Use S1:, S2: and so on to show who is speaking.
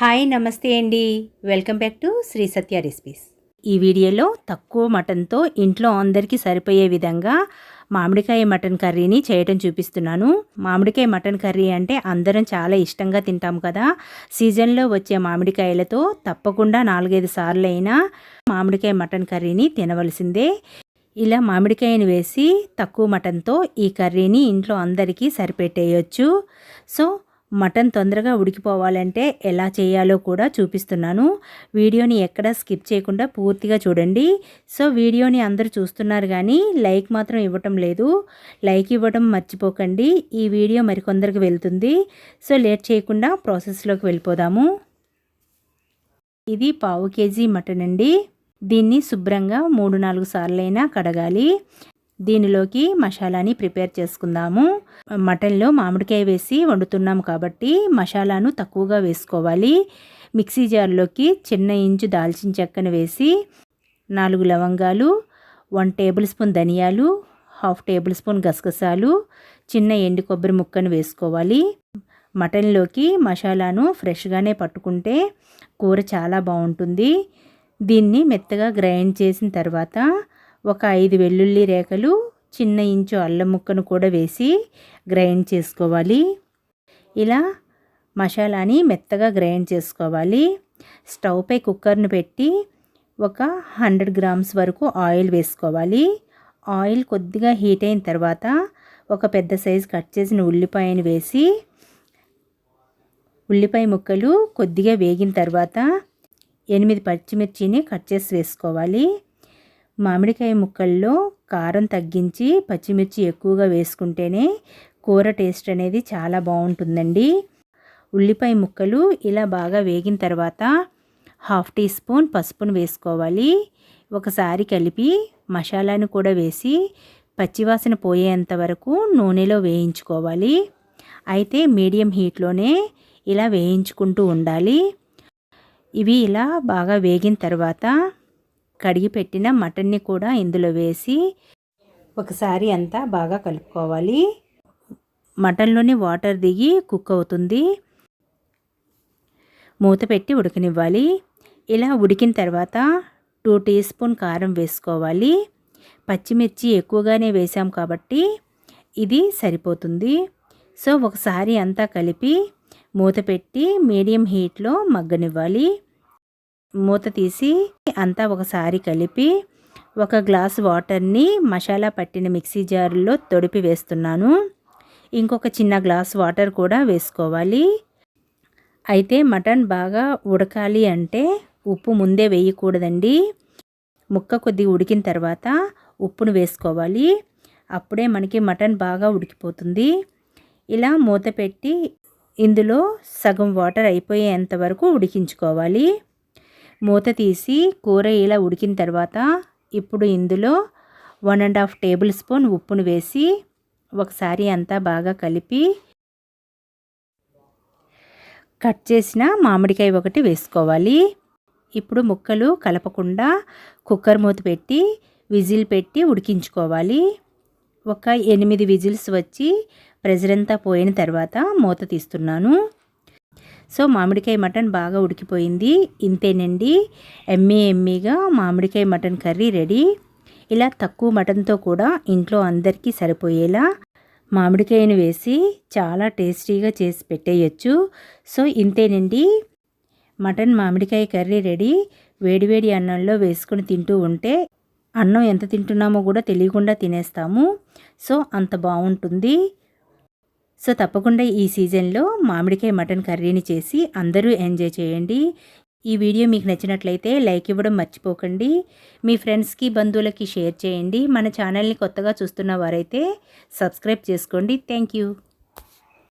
S1: Hi నమస్తే అండి. Welcome back to Sri Satya recipes. ఈ వీడియోలో తక్కువ మటన్తో ఇంట్లో అందరికీ సరిపోయే విధంగా మామిడికాయ మటన్ కర్రీని చేయటం చూపిస్తున్నాను. మామిడికాయ మటన్ కర్రీ అంటే అందరం చాలా ఇష్టంగా తింటాం కదా. సీజన్లో వచ్చే మామిడికాయలతో తప్పకుండా నాలుగైదు సార్లు అయినా మామిడికాయ మటన్ కర్రీని తినవలసిందే. ఇలా మామిడికాయని వేసి తక్కువ మటన్తో ఈ కర్రీని ఇంట్లో అందరికీ సరిపెట్టేయచ్చు. సో మటన్ తొందరగా ఉడికిపోవాలంటే ఎలా చేయాలో కూడా చూపిస్తున్నాను. వీడియోని ఎక్కడ స్కిప్ చేయకుండా పూర్తిగా చూడండి. సో వీడియోని అందరూ చూస్తున్నారు కానీ లైక్ మాత్రం ఇవ్వటం లేదు. లైక్ ఇవ్వడం మర్చిపోకండి. ఈ వీడియో మరికొందరికి వెళ్తుంది. సో లేట్ చేయకుండా ప్రాసెస్లోకి వెళ్ళిపోదాము. ఇది పావు కేజీ మటన్ అండి. దీన్ని శుభ్రంగా మూడు నాలుగు సార్లైనా కడగాలి. దీనిలోకి మసాలాని ప్రిపేర్ చేసుకుందాము. మటన్లో మామిడికాయ వేసి వండుతున్నాం కాబట్టి మసాలాను తక్కువగా వేసుకోవాలి. మిక్సీ జార్లోకి చిన్న ఇంచు దాల్చిన చెక్కను వేసి నాలుగు లవంగాలు వన్ టేబుల్ స్పూన్ ధనియాలు హాఫ్ టేబుల్ స్పూన్ గసగసాలు చిన్న ఎండు కొబ్బరి ముక్కను వేసుకోవాలి. మటన్లోకి మసాలాను ఫ్రెష్గానే పట్టుకుంటే కూర చాలా బాగుంటుంది. దీన్ని మెత్తగా గ్రైండ్ చేసిన తర్వాత ఒక ఐదు వెల్లుల్లి రేఖలు చిన్న ఇంచు అల్లం ముక్కను కూడా వేసి గ్రైండ్ చేసుకోవాలి. ఇలా మసాలాని మెత్తగా గ్రైండ్ చేసుకోవాలి. స్టవ్పై కుక్కర్ను పెట్టి ఒక హండ్రెడ్ గ్రామ్స్ వరకు ఆయిల్ వేసుకోవాలి. ఆయిల్ కొద్దిగా హీట్ అయిన తర్వాత ఒక పెద్ద సైజు కట్ చేసిన ఉల్లిపాయను వేసి ఉల్లిపాయ ముక్కలు కొద్దిగా వేగిన తర్వాత ఎనిమిది పచ్చిమిర్చిని కట్ చేసి వేసుకోవాలి. మామిడికాయ ముక్కల్లో కారం తగ్గించి పచ్చిమిర్చి ఎక్కువగా వేసుకుంటేనే కూర టేస్ట్ అనేది చాలా బాగుంటుందండి. ఉల్లిపాయ ముక్కలు ఇలా బాగా వేగిన తర్వాత హాఫ్ టీ స్పూన్ పసుపును వేసుకోవాలి. ఒకసారి కలిపి మసాలాను కూడా వేసి పచ్చివాసన పోయేంత వరకు నూనెలో వేయించుకోవాలి. అయితే మీడియం హీట్లోనే ఇలా వేయించుకుంటూ ఉండాలి. ఇవి ఇలా బాగా వేగిన తర్వాత కడిగి పెట్టిన మటన్ని కూడా ఇందులో వేసి ఒకసారి అంతా బాగా కలుపుకోవాలి. మటన్లోని వాటర్ దిగి కుక్ అవుతుంది. మూత పెట్టి ఉడకనివ్వాలి. ఇలా ఉడికిన తర్వాత టూ టీ స్పూన్ కారం వేసుకోవాలి. పచ్చిమిర్చి ఎక్కువగానే వేసాం కాబట్టి ఇది సరిపోతుంది. సో ఒకసారి అంతా కలిపి మూత పెట్టి మీడియం హీట్లో మగ్గనివ్వాలి. మూత తీసి అంతా ఒకసారి కలిపి ఒక గ్లాస్ వాటర్ని మసాలా పట్టిన మిక్సీ జారులో తొడిపి వేస్తున్నాను. ఇంకొక చిన్న గ్లాస్ వాటర్ కూడా వేసుకోవాలి. అయితే మటన్ బాగా ఉడకాలి అంటే ఉప్పు ముందే వేయకూడదండి. ముక్క కొద్దిగా ఉడికిన తర్వాత ఉప్పును వేసుకోవాలి. అప్పుడే మనకి మటన్ బాగా ఉడికిపోతుంది. ఇలా మూత పెట్టి ఇందులో సగం వాటర్ అయిపోయేంత వరకు ఉడికించుకోవాలి. మూత తీసి కూర ఇలా ఉడికిన తర్వాత ఇప్పుడు ఇందులో one and half tablespoon ఉప్పును వేసి ఒకసారి అంతా బాగా కలిపి కట్ చేసిన మామిడికాయ ఒకటి వేసుకోవాలి. ఇప్పుడు ముక్కలు కలపకుండా కుక్కర్ మూత పెట్టి విజిల్ పెట్టి ఉడికించుకోవాలి. ఒక ఎనిమిది విజిల్స్ వచ్చి ప్రెజర్ అంతా పోయిన తర్వాత మూత తీస్తున్నాను. సో మామిడికాయ మటన్ బాగా ఉడికిపోయింది. ఇంతేనండి. ఎమ్మీ ఎమ్మీగా మామిడికాయ మటన్ కర్రీ రెడీ. ఇలా తక్కువ మటన్తో కూడా ఇంట్లో అందరికీ సరిపోయేలా మామిడికాయను వేసి చాలా టేస్టీగా చేసి పెట్టేయచ్చు. సో ఇంతేనండి. మటన్ మామిడికాయ కర్రీ రెడీ. వేడివేడి అన్నంలో వేసుకుని తింటూ ఉంటే అన్నం ఎంత తింటున్నామో కూడా తెలియకుండా తినేస్తాము. సో అంత బాగుంటుంది. సో తప్పకుండా ఈ సీజన్లో మామిడికాయ మటన్ కర్రీని చేసి అందరూ ఎంజాయ్ చేయండి. ఈ వీడియో మీకు నచ్చినట్లయితే లైక్ ఇవ్వడం మర్చిపోకండి. మీ ఫ్రెండ్స్కి బంధువులకి షేర్ చేయండి. మన ఛానల్ని కొత్తగా చూస్తున్న వారైతే సబ్స్క్రైబ్ చేసుకోండి. Thank you